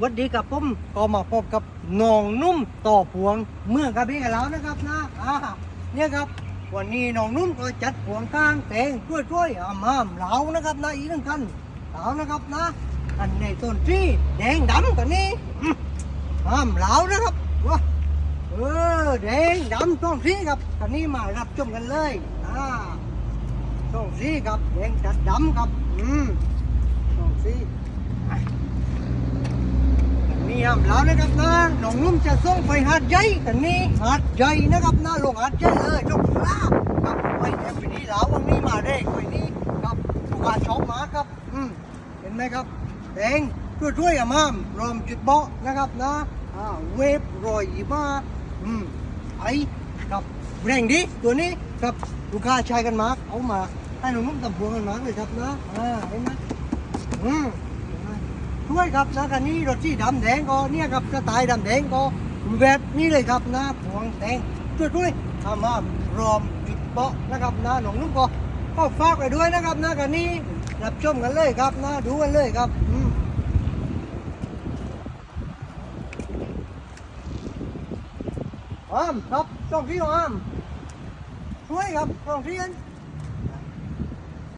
วัสดีกับผมก็มาพบกับนองนุ่มต่อพวงเมื่อกระบี่กันแล้วนะครับนะอ่าเนี่ยครับวันนี้นองนุ่มก็จัดพวงข้างแต่งช่วยช่วยอ่ามามเหลานะครับนะอีกหนึ่งคันเหลานะครับนะอันในต้นที่แดงดำกันนี้อืมห้ามเหลานะครับว้าเออแดงดำต้องสีครับคันนี้มารับชมกันเลยอ่าต้องสีครับแดงจัดดำครับอืมต้องสี แล้วนะครับนะน้องนุ่มจะส่งไปหาดใหญ่กันนี่หาดใหญ่นะครับนะลงหาดใหญ่เลยจงลาบครับไปแอปนี้แล้ววันนี้มาได้ไปนี้ครับผู้การช็อบมาครับ อืมเห็นไหมครับแดงช่วยช่วยอะมามรอมจุดเบาะนะครับนะอ่าเวฟรอยมาอืมไอ้ครับแรงดีตัวนี้ครับลูกค้าใช้กันมาเอามาให้น้องนุ่มตำพวงกันมาเลยครับนะอ่าเห็นไหมอืม ช่วยครับนะคันนี้รถที่ดำแดงก็เนี่ยครับสไตล์ดำแดงก็แบบนี้เลยครับนะพวงแดงช่วยด้วยทำมารอมจุดเบาะนะครับนะหนองนุ่มก็ก็ฝากไปด้วยนะครับนะคันนี้รับชมกันเลยครับนะดูกันเลยครับอืมอ้ามครับต้องที่อ้ามช่วยครับต้องที่กัน